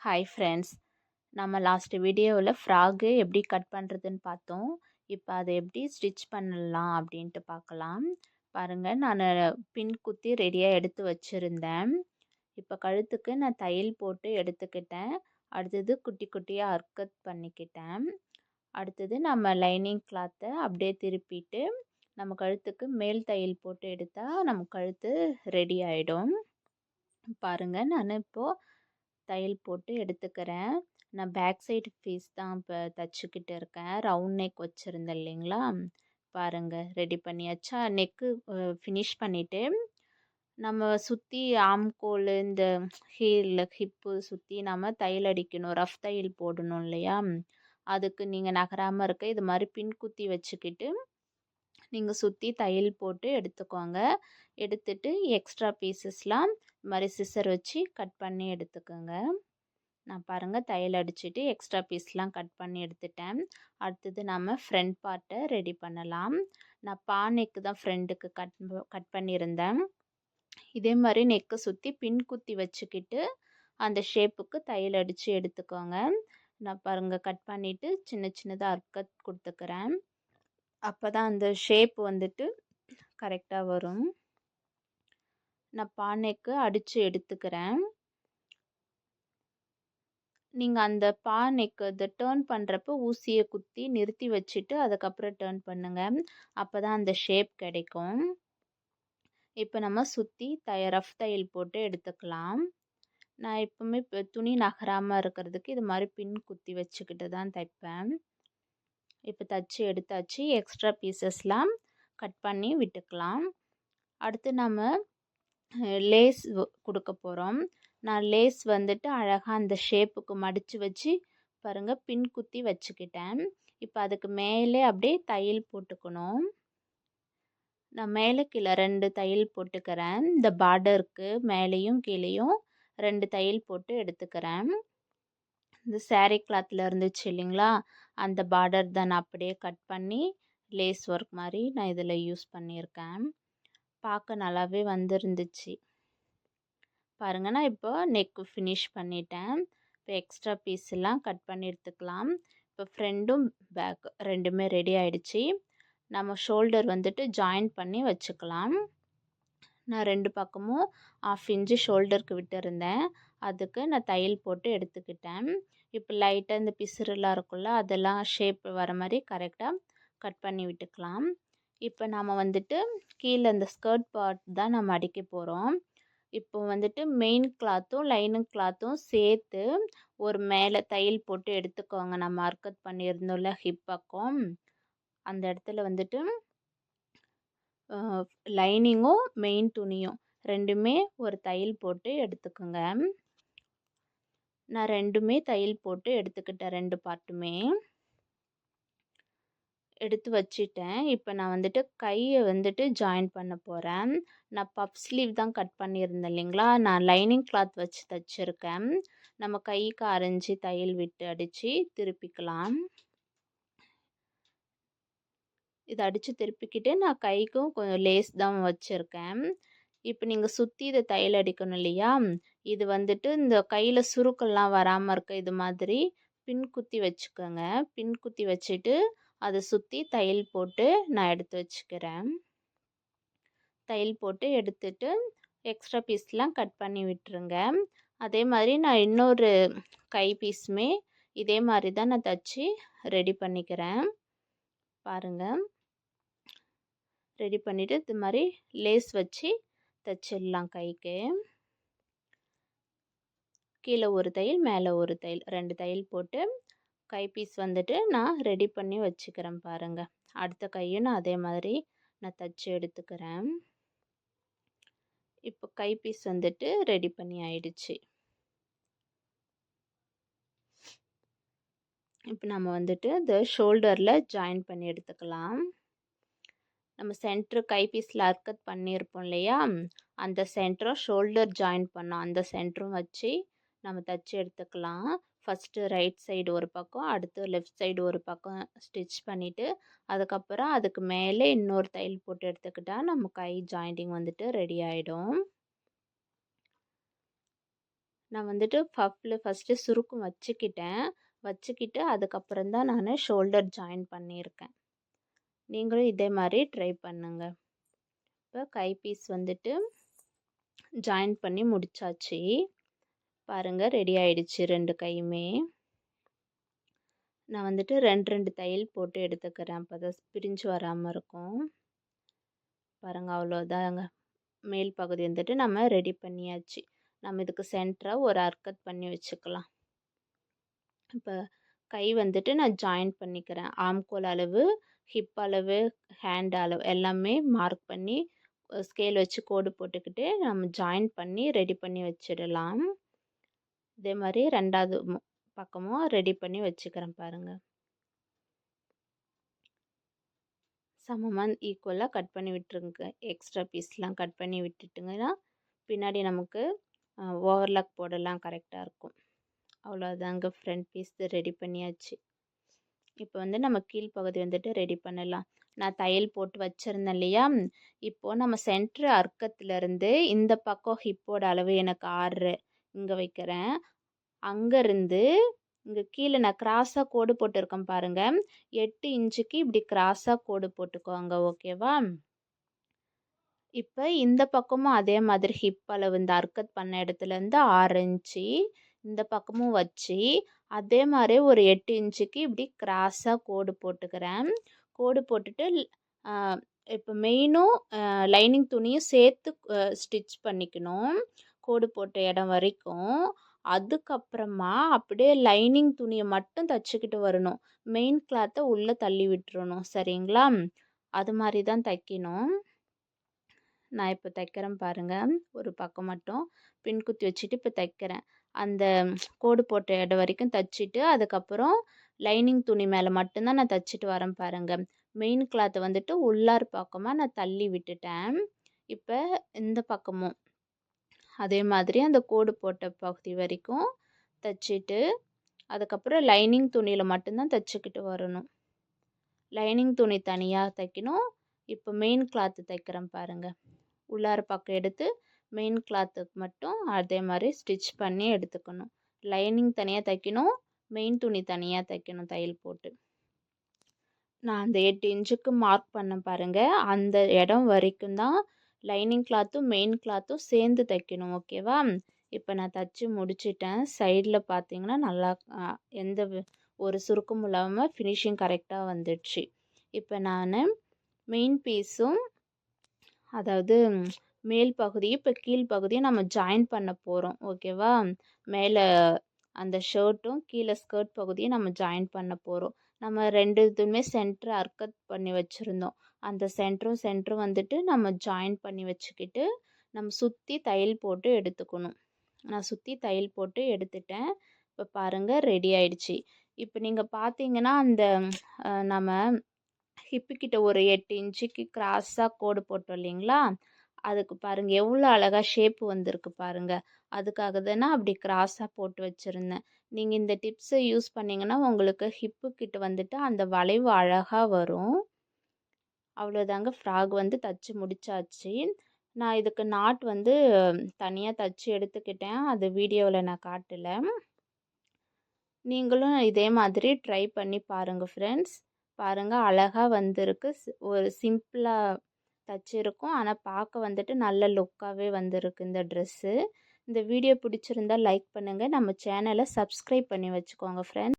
Hi friends நம்ம last வீடியோவில் frock எப்படி கட் பண்ணுறதுன்னு பார்த்தோம். இப்போ அதை எப்படி ஸ்டிச் பண்ணலாம் அப்படின்ட்டு பார்க்கலாம். பாருங்கள் நான் பின் குத்தி ரெடியாக எடுத்து வச்சுருந்தேன். இப்போ கழுத்துக்கு நான் தையல் போட்டு எடுத்துக்கிட்டேன். அடுத்தது குட்டி குட்டியாக அர்க்கத் பண்ணிக்கிட்டேன். அடுத்தது நம்ம லைனிங் கிளாத்தை அப்படியே திருப்பிட்டு நம்ம கழுத்துக்கு மேல் தையல் போட்டு எடுத்தால் நம்ம கழுத்து ரெடி ஆகிடும் பாருங்கள் நான் இப்போது தையல் போட்டு எடுத்துக்கிறேன். நான் பேக் சைடு பீஸ் தான் இப்போ தைச்சிக்கிட்டு இருக்கேன். ரவுண்ட் நெக் வச்சுருந்தேன் இல்லைங்களா? பாருங்கள் ரெடி பண்ணியாச்சா? நெக்கு ஃபினிஷ் பண்ணிவிட்டு நம்ம சுற்றி ஆம்கோல் இந்த ஹீல் ஹிப்பு சுற்றி நம்ம தையல் அடிக்கணும். ரஃப் தையல் போடணும் இல்லையா? அதுக்கு நீங்கள் நகராமல் இருக்க இது மாதிரி பின் குத்தி வச்சுக்கிட்டு நீங்கள் சுற்றி தையல் போட்டு எடுத்துக்கோங்க. எடுத்துட்டு எக்ஸ்ட்ரா பீசஸ்லாம் இது மாதிரி சிசர் வச்சு கட் பண்ணி எடுத்துக்கோங்க. நான் பாருங்கள் தையல் அடிச்சுட்டு எக்ஸ்ட்ரா பீஸ்லாம் கட் பண்ணி எடுத்துட்டேன். அடுத்தது நம்ம ஃப்ரண்ட் பார்ட்டை ரெடி பண்ணலாம். நான் பா நெக்கு தான் ஃப்ரெண்டுக்கு கட் கட் பண்ணியிருந்தேன். இதே மாதிரி நெக்கை சுற்றி பின் குத்தி வச்சுக்கிட்டு அந்த ஷேப்புக்கு தையல் அடித்து எடுத்துக்கோங்க. நான் பாருங்கள் கட் பண்ணிவிட்டு சின்ன சின்னதாக அர்க்கத் கொடுத்துக்கிறேன். அப்போ தான் அந்த ஷேப் வந்துட்டு கரெக்டாக வரும். நான் பானைக்கு அடித்து எடுத்துக்கிறேன். நீங்கள் அந்த பானைக்கு இதை டேர்ன் பண்ணுறப்ப ஊசியை குத்தி நிறுத்தி வச்சுட்டு அதுக்கப்புறம் டேர்ன் பண்ணுங்கள் அப்போ தான் அந்த ஷேப் கிடைக்கும். இப்போ நம்ம சுற்றி தய ரஃப் தையல் போட்டு எடுத்துக்கலாம். நான் எப்போவுமே இப்போ துணி நகராமல் இருக்கிறதுக்கு இது மாதிரி பின் குத்தி வச்சுக்கிட்டு தான் தைப்பேன். இப்போ தைச்சி எடுத்தாச்சு. எக்ஸ்ட்ரா பீசஸ்லாம் கட் பண்ணி விட்டுக்கலாம். அடுத்து நம்ம லேஸ் கொடுக்க போகிறோம் நான் லேஸ் வந்துட்டு அழகாக அந்த ஷேப்புக்கு மடித்து வச்சு பாருங்கள் பின் குத்தி வச்சுக்கிட்டேன். இப்போ அதுக்கு மேலே அப்படியே தையல் போட்டுக்கணும். நான் மேலே கீழே ரெண்டு தையல் போட்டுக்கிறேன். இந்த பார்டருக்கு மேலேயும் கீழேயும் ரெண்டு தையல் போட்டு எடுத்துக்கிறேன். இந்த சேரீ கிளாத்தில் இருந்துச்சு இல்லைங்களா? அந்த பார்டர் தான் நான் அப்படியே கட் பண்ணி லேஸ் ஒர்க் மாதிரி நான் இதில் யூஸ் பண்ணியிருக்கேன். பார்க்க நல்லாவே வந்துருந்துச்சு. பாருங்கள் நான் இப்போ நெக்கு ஃபினிஷ் பண்ணிட்டேன். இப்போ எக்ஸ்ட்ரா பீஸ் எல்லாம் கட் பண்ணி எடுத்துக்கலாம். இப்போ ஃப்ரெண்டும் பேக் ரெண்டுமே ரெடி ஆகிடுச்சி நம்ம ஷோல்டர் வந்துட்டு ஜாயின் பண்ணி வச்சுக்கலாம். நான் ரெண்டு பக்கமும் ஆஃப் இன்ச்சு ஷோல்டருக்கு விட்டுருந்தேன். அதுக்கு நான் தையல் போட்டு எடுத்துக்கிட்டேன். இப்போ லைட்டாக இந்த பிசுறுலாம் இருக்குல்ல அதெல்லாம் ஷேப் வர மாதிரி கரெக்டாக கட் பண்ணி விட்டுக்கலாம். இப்போ நாம் வந்துட்டு கீழே இந்த ஸ்கர்ட் பார்ட் தான் நம்ம அடிக்க போகிறோம் இப்போ வந்துட்டு மெயின் கிளாத்தும் லைனிங் கிளாத்தும் சேர்த்து ஒரு மேலே தையல் போட்டு எடுத்துக்கோங்க. நம்ம அர்க்கத் பண்ணியிருந்தோம்ல ஹிப் பக்கம். அந்த இடத்துல வந்துட்டு லைனிங்கும் மெயின் துணியும் ரெண்டுமே ஒரு தையல் போட்டு எடுத்துக்கோங்க. நான் ரெண்டுமே தையல் போட்டு எடுத்துக்கிட்டேன் ரெண்டு பார்ட்டுமே எடுத்து வச்சிட்டேன். இப்போ நான் வந்துட்டு கையை வந்துட்டு ஜாயின் பண்ண போகிறேன் நான் பப் ஸ்லீவ் தான் கட் பண்ணியிருந்தேன் இல்லைங்களா? நான் லைனிங் கிளாத் வச்சு தைச்சிருக்கேன். நம்ம கைக்கு அரைஞ்சி தையல் விட்டு அடித்து திருப்பிக்கலாம். இதை அடித்து திருப்பிக்கிட்டு நான் கைக்கும் கொஞ்சம் லேஸ் தான் வச்சுருக்கேன். இப்போ நீங்கள் சுற்றி இதை தையல் அடிக்கணும் இல்லையா? இது வந்துட்டு இந்த கையில் சுருக்கெல்லாம் வராமல் இருக்க இது மாதிரி பின் குத்தி வச்சுக்கோங்க. பின் குத்தி வச்சுட்டு அதை சுற்றி தையல் போட்டு நான் எடுத்து வச்சுக்கிறேன். தையல் போட்டு எடுத்துட்டு எக்ஸ்ட்ரா பீஸ்லாம் கட் பண்ணி விட்டுருங்க. அதே மாதிரி நான் இன்னொரு கை பீஸுமே இதே மாதிரி தான் நான் தச்சு ரெடி பண்ணிக்கிறேன். பாருங்கள் ரெடி பண்ணிவிட்டு இது மாதிரி லேஸ் வச்சு தைச்சிடலாம் கைக்கு. கீழே ஒரு தையல் மேலே ஒரு தையல் ரெண்டு தையல் போட்டு கை பீஸ் வந்துட்டு நான் ரெடி பண்ணி வச்சுக்கிறேன் பாருங்கள் அடுத்த கையும் நான் அதே மாதிரி நான் தச்சு எடுத்துக்கிறேன். இப்போ கைப்பீஸ் வந்துட்டு ரெடி பண்ணி ஆயிடுச்சு. இப்போ நம்ம வந்துட்டு இந்த ஷோல்டரில் ஜாயின் பண்ணி எடுத்துக்கலாம். நம்ம சென்ட்ரு கைப்பீஸில் அர்க்கத் பண்ணியிருப்போம் இல்லையா? அந்த சென்டரும் ஷோல்டர் ஜாயின் பண்ணோம். அந்த சென்டரும் வச்சு நம்ம தச்சு எடுத்துக்கலாம். ஃபஸ்ட்டு ரைட் சைடு ஒரு பக்கம் அடுத்து லெஃப்ட் சைடு ஒரு பக்கம் ஸ்டிச் பண்ணிவிட்டு அதுக்கப்புறம் அதுக்கு மேலே இன்னொரு தையல் போட்டு எடுத்துக்கிட்டால் நம்ம கை ஜாயிண்டிங் வந்துட்டு ரெடி ஆகிடும் நான் வந்துட்டு பஃப்பில் ஃபஸ்ட்டு சுருக்கம் வச்சுக்கிட்டேன். வச்சுக்கிட்டு அதுக்கப்புறம் தான் நான் ஷோல்டர் ஜாயின் பண்ணியிருக்கேன். நீங்களும் இதே மாதிரி ட்ரை பண்ணுங்கள் இப்போ கை பீஸ் வந்துட்டு ஜாயின் பண்ணி முடிச்சாச்சு. பாருங்கள் ரெடி ஆயிடுச்சு ரெண்டு கையுமே. நான் வந்துட்டு ரெண்டு ரெண்டு தையல் போட்டு எடுத்துக்கிறேன். அப்போ தான் பிரிஞ்சு வராமல் இருக்கும். பாருங்கள் அவ்வளோதாங்க மேல் பகுதி வந்துட்டு நம்ம ரெடி பண்ணியாச்சு. நம்ம இதுக்கு சென்டராக ஒரு அர்க்கத் பண்ணி வச்சுக்கலாம். இப்போ கை வந்துட்டு நான் ஜாயின் பண்ணிக்கிறேன். ஆம்கோல் அளவு ஹிப் அளவு ஹேண்ட் அளவு எல்லாமே மார்க் பண்ணி ஸ்கேல் வச்சு கோடு போட்டுக்கிட்டு நம்ம ஜாயின் பண்ணி ரெடி பண்ணி வச்சிடலாம். இதே மாதிரி ரெண்டாவது பக்கமும் ரெடி பண்ணி வச்சுக்கிறேன் பாருங்கள் சமமாக ஈக்குவலாக கட் பண்ணி விட்டுருங்க. எக்ஸ்ட்ரா பீஸ்லாம் கட் பண்ணி விட்டுட்டுங்கன்னா பின்னாடி நமக்கு ஓவர்லாக் போடலாம் கரெக்டாக இருக்கும். அவ்வளோதாங்க ஃப்ரண்ட் பீஸ் ரெடி பண்ணியாச்சு. இப்போ வந்து நம்ம கீழ்ப்பகுதி வந்துட்டு ரெடி பண்ணலாம். நான் தையல் போட்டு வச்சுருந்தேன் இல்லையா? இப்போது நம்ம சென்ட்ரு அர்க்கத்துலேருந்து இந்த பக்கம் ஹிப்போட அளவு எனக்கு ஆறு இங்கே வைக்கிறேன். அங்கேருந்து இங்கே கீழே நான் கிராஸாக கோடு போட்டிருக்கேன் பாருங்கள் எட்டு இன்ச்சுக்கு இப்படி கிராஸாக கோடு போட்டுக்கோங்க ஓகேவா இப்போ இந்த பக்கமும் அதே மாதிரி ஹிப் அளவு இந்த அர்க்கத் பண்ண இடத்துலேருந்து ஆறு இன்ச்சு இந்த பக்கமும் வச்சு அதே மாதிரி ஒரு எட்டு இன்ச்சுக்கு இப்படி கிராஸாக கோடு போட்டுக்கிறேன். கோடு போட்டுட்டு இப்போ மெயினும் லைனிங் துணியும் சேர்த்து ஸ்டிச் பண்ணிக்கணும். கோடு போட்ட இடம் வரைக்கும் அதுக்கப்புறமா அப்படியே லைனிங் துணியை மட்டும் தைச்சிக்கிட்டு வரணும். மெயின் கிளாத்தை உள்ளே தள்ளி விட்டுறணும். சரிங்களா? அது மாதிரி தான் தைக்கணும். நான் இப்போ தைக்கிறேன் பாருங்கள் ஒரு பக்கம் மட்டும் பின் குத்தி வச்சுட்டு இப்போ தைக்கிறேன். அந்த கோடு போட்ட இடம் வரைக்கும் தைச்சிட்டு அதுக்கப்புறம் லைனிங் துணி மேலே மட்டும்தான் நான் தைச்சிட்டு வரேன் பாருங்கள் மெயின் கிளாத்தை வந்துட்டு உள்ளார் பக்கமாக நான் தள்ளி விட்டுட்டேன். இப்போ இந்த பக்கமும் அதே மாதிரி அந்த கோடு போட்ட பகுதி வரைக்கும் தைச்சிட்டு அதுக்கப்புறம் லைனிங் துணியில் மட்டும்தான் தைச்சிக்கிட்டு வரணும். லைனிங் துணி தனியாக தைக்கணும். இப்போ மெயின் கிளாத்து தைக்கிறேன் பாருங்கள் உள்ளார பக்கம் எடுத்து மெயின் கிளாத்துக்கு மட்டும் அதே மாதிரி ஸ்டிச் பண்ணி எடுத்துக்கணும். லைனிங் தனியாக தைக்கணும். மெயின் துணி தனியாக தைக்கணும் தையல் போட்டு. நான் அந்த எட்டு இன்ச்சுக்கு மார்க் பண்ண பாருங்கள் அந்த இடம் வரைக்கும் தான் லைனிங் கிளாத்தும் மெயின் கிளாத்தும் சேர்ந்து தைக்கணும் ஓகேவா இப்போ நான் தைச்சி முடிச்சிட்டேன். சைடில் பார்த்தீங்கன்னா நல்லா எந்த ஒரு சுருக்கம் இல்லாமல் ஃபினிஷிங் கரெக்டாக வந்துடுச்சு. இப்போ நான் மெயின் பீஸும் அதாவது மேல் பகுதியும் இப்போ கீழ் பகுதியும் நம்ம ஜாயின் பண்ண போகிறோம் ஓகேவா மேலே அந்த ஷர்ட்டும் கீழே ஸ்கர்ட் பகுதியும் நம்ம ஜாயின் பண்ண போகிறோம் நம்ம ரெண்டு இதுவுமே சென்டர் அர்க்கத் பண்ணி வச்சுருந்தோம். அந்த சென்டரும் சென்டரும் வந்துட்டு நம்ம ஜாயின் பண்ணி வச்சுக்கிட்டு நம்ம சுற்றி தையல் போட்டு எடுத்துக்கணும். நான் சுற்றி தையல் போட்டு எடுத்துட்டேன். இப்போ பாருங்கள் ரெடி ஆயிடுச்சு. இப்போ நீங்கள் பார்த்தீங்கன்னா அந்த நம்ம ஹிப்புக்கிட்ட ஒரு எட்டு இன்ச்சுக்கு கிராஸாக கோடு போட்டோம் இல்லைங்களா? அதுக்கு பாருங்கள் எவ்வளோ அழகாக ஷேப் வந்திருக்கு பாருங்கள் அதுக்காக தானே அப்படி கிராஸாக போட்டு வச்சுருந்தேன். நீங்கள் இந்த டிப்ஸை யூஸ் பண்ணிங்கன்னா உங்களுக்கு ஹிப்புக்கிட்ட வந்துட்டு அந்த வளைவு அழகாக வரும். அவ்வளோதாங்க ஃப்ராக் வந்து தச்சு முடிச்சாச்சு. நான் இதுக்கு நாட் வந்து தனியாக தச்சு எடுத்துக்கிட்டேன். அது வீடியோவில் நான் காட்டலை. நீங்களும் இதே மாதிரி ட்ரை பண்ணி பாருங்கள் ஃப்ரெண்ட்ஸ். பாருங்கள் அழகாக வந்திருக்கு. ஒரு சிம்பிளாக தச்சிருக்கும் ஆனால் பார்க்க வந்துட்டு நல்ல லுக்காகவே வந்திருக்கு இந்த ட்ரெஸ்ஸு. இந்த வீடியோ பிடிச்சிருந்தா லைக் பண்ணுங்கள் நம்ம சேனலை சப்ஸ்கிரைப் பண்ணி வச்சுக்கோங்க ஃப்ரெண்ட்ஸ்.